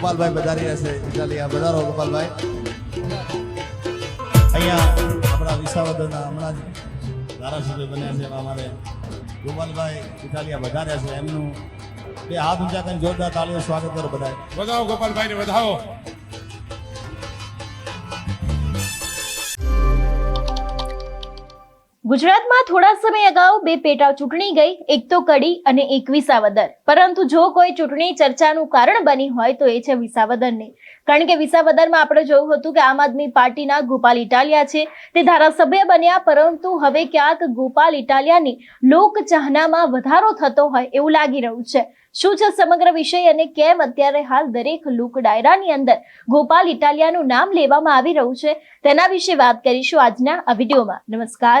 ગોપાલભાઈ બધારી રહેશે ઇટાલિયા વધારો ગોપાલભાઈ. અહીંયા આપણા વિસાવદરના હમણાં જ ધારાસભ્ય બન્યા છે એમાં અમારે ગોપાલભાઈ ઇટાલિયા વધાર્યા છે. એમનું બે હાથ ઊંચા કરીને જોરદાર તાળીઓ સ્વાગત કરો બધા વધાવો ગોપાલભાઈને, વધાવો. ગુજરાતમાં થોડા સમય અગાઉ બે પેટા ચૂંટણી ગઈ, એક તો કડી અને એક વિસાવદર. પરંતુ જો કોઈ ચૂંટણી ચર્ચાનું કારણ બની હોય તો એ છે વિસાવદરની. કારણ કે વિસાવદરમાં આપણે જોયું હતું કે આમ આદમી પાર્ટીના ગોપાલ ઇટાલિયા છે. તે ધારાસભ્ય બન્યા, પરંતુ હવે ક્યાંક ગોપાલ ઇટાલિયાની લોકચાહનામાં વધારો થતો હોય એવું લાગી રહ્યું છે. શું છે સમગ્ર વિષય અને કેમ અત્યારે હાલ દરેક લોક ડાયરાની અંદર ગોપાલ ઇટાલિયાનું નામ લેવામાં આવી રહ્યું છે? તેના વિશે વાત કરીશું આજના આ વિડીયોમાં. નમસ્કાર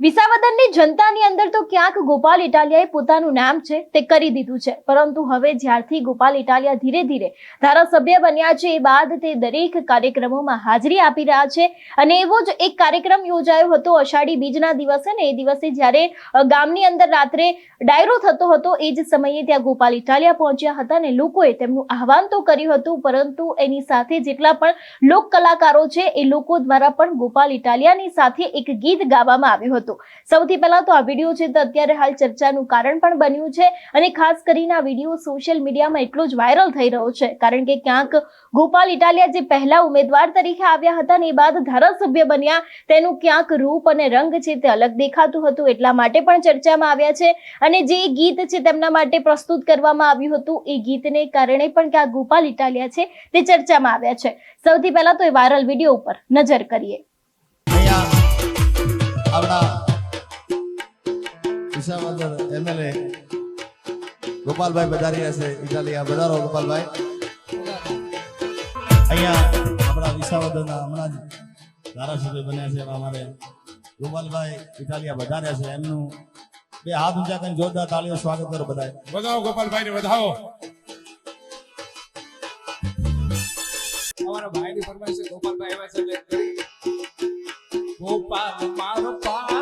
વિસાવદરની જનતાની અંદર તો ક્યાંક ગોપાલ ઇટાલિયાએ પોતાનું નામ છે તે કરી દીધું છે. પરંતુ હવે જ્યારથી ગોપાલ ઇટાલિયા ધીરે ધીરે ધારાસભ્ય બન્યા છે, એ બાદ તે દરેક કાર્યક્રમોમાં હાજરી આપી રહ્યા છે. અને એવો જ એક કાર્યક્રમ યોજાયો હતો અષાઢી બીજના દિવસે ને એ દિવસે જ્યારે ગામની અંદર રાત્રે ડાયરો થતો હતો, એ જ સમયે ત્યાં ગોપાલ ઇટાલિયા પહોંચ્યા હતા અને લોકોએ તેમનું આહવાન તો કર્યું હતું, પરંતુ એની સાથે જેટલા પણ લોક કલાકારો છે, એ લોકો દ્વારા પણ ગોપાલ ઇટાલિયાની સાથે એક ગીત ગાવામાં આવ્યું હતું. સૌથી પહેલા તો આ વીડિયો છે તો અત્યારે હાલ ચર્ચાનું કારણ પણ બન્યું છે અને ખાસ કરીને આ વીડિયો સોશિયલ મીડિયામાં એટલો જ વાયરલ થઈ રહ્યો છે. કારણ કે ક્યાંક ગોપાલ ઇટાલિયા જે પહેલા ઉમેદવાર તરીકે આવ્યા હતા ને એ બાદ ધારાસભ્ય બન્યા, તેનું ક્યાંક રૂપ અને રંગ છે તે અલગ દેખાતું હતું એટલા માટે પણ ચર્ચામાં આવ્યા છે. અને જે ગીત છે તેમના માટે પ્રસ્તુત કરવામાં આવ્યું હતું, એ ગીતને કારણે પણ ક્યાંક ગોપાલ ઇટાલિયા છે તે ચર્ચામાં આવ્યા છે. સૌથી પહેલા તો એ વાયરલ વીડિયો ઉપર નજર કરીએ. વિસાવદર એમએલએ ગોપાલભાઈ પધારી રહ્યા છે ઇટાલિયા વધારો ગોપાલભાઈ. અહીંયા આપણા વિસાવદરના હમણાં જ ધારાસભ્ય બન્યા છે અમારે ગોપાલભાઈ ઇટાલિયા વધાર્યા છે એમનું બે હાથ ઊંચા કરીને જોરદાર તાળીઓ સ્વાગત કરો બધા વધાવો ગોપાલભાઈને વધાવો. અમારા ભાઈની ફરમાઈશ છે ગોપાલભાઈ એવા છે એટલે ગોપાલ મારો પારાણીએ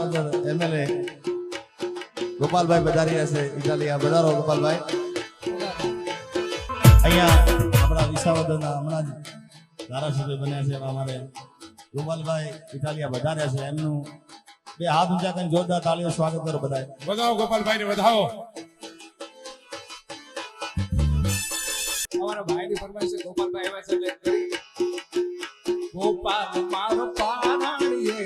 વિસાવદર એમએલએ ગોપાલભાઈ રહ્યા છે ઇટાલિયા વધારો ગોપાલભાઈ. અહીંયા આપણા વિસાવદરના હમણાં જ ધારાસભ્ય બન્યા છે અમારે ગોપાલભાઈ ઇટાલિયા વધાર્યા છે એમનું બે હાથ ઊંચા કરીને જોરદાર તાળીઓ સ્વાગત કરો બધાએ. વધાવો ગોપાલભાઈને વધાવો. અમારા ભાઈની ફરમાઈશ છે ગોપાલભાઈ એવા છે એટલે ગોપાલ મારો પારાણીએ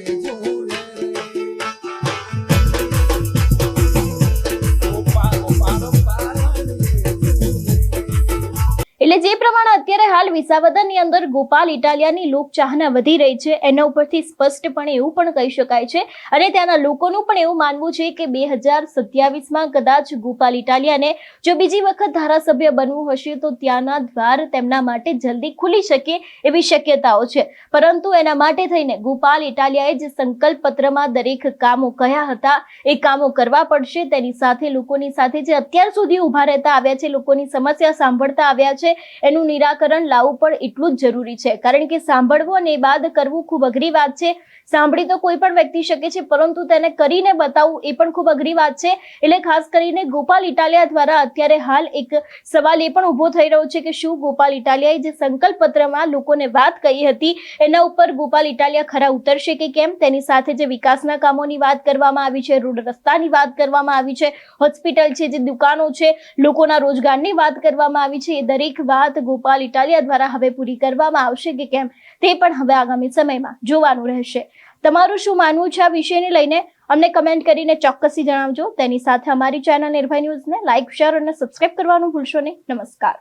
પ્રમાણે અત્યારે હાલ વિસાવદરની અંદર ગોપાલ ઇટાલિયાની લોક ચાહના વધી રહી છે. એના ઉપરથી સ્પષ્ટપણે એવું પણ કહી શકાય છે. અને ત્યાંના લોકોનું પણ એવું માનવું છે કે બે હજાર સત્યાવીસમાં કદાચ ગોપાલ ઇટાલિયાને જો બીજી વખત ધારાસભ્ય બનવું હશે તો ત્યાંના દ્વાર તેમના માટે જલ્દી ખુલી શકે એવી શક્યતાઓ છે. પરંતુ એના માટે થઈને ગોપાલ ઇટાલિયાએ જે સંકલ્પ પત્રમાં દરેક કામો કયા હતા એ કામો કરવા પડશે. તેની સાથે લોકોની સાથે જે અત્યાર સુધી ઊભા રહેતા આવ્યા છે, લોકોની સમસ્યા સાંભળતા આવ્યા છે એનું નિરાકરણ લાવવું પણ એટલું જ જરૂરી છે. કારણ કે સાંભળવું અને એ બાદ કરવું ખૂબ અઘરી વાત છે. સાંભળી તો કોઈ પણ વ્યક્તિ શકે છે, પરંતુ તેને કરીને બતાવવું એ પણ ખૂબ અઘરી વાત છે. એટલે ખાસ કરીને ગોપાલ ઇટાલિયા દ્વારા અત્યારે હાલ એક સવાલ એ પણ ઊભો થઈ રહ્યો છે કે શું ગોપાલ ઇટાલિયાએ જે સંકલ્પ પત્રમાં લોકોને વાત કહી હતી, એના ઉપર ગોપાલ ઇટાલિયા ખરા ઉતરશે કે કેમ? તેની સાથે જે વિકાસના કામોની વાત કરવામાં આવી છે, રોડ રસ્તાની વાત કરવામાં આવી છે, હોસ્પિટલ છે, જે દુકાનો છે, લોકોના રોજગારની વાત કરવામાં આવી છે, એ દરેક વાત ગોપાલ ઇટાલિયા દ્વારા હવે પૂરી કરવામાં આવશે કે કેમ તે પણ હવે આગામી સમયમાં જોવાનું રહેશે. તમારું શું માનવું છે આ વિષયને લઈને? અમને કમેન્ટ કરીને ચોક્કસથી જણાવજો. તેની સાથે અમારી ચેનલ નિર્ભય ન્યૂઝને લાઇક શેર અને સબસ્ક્રાઇબ કરવાનું ભૂલશો નહીં. નમસ્કાર.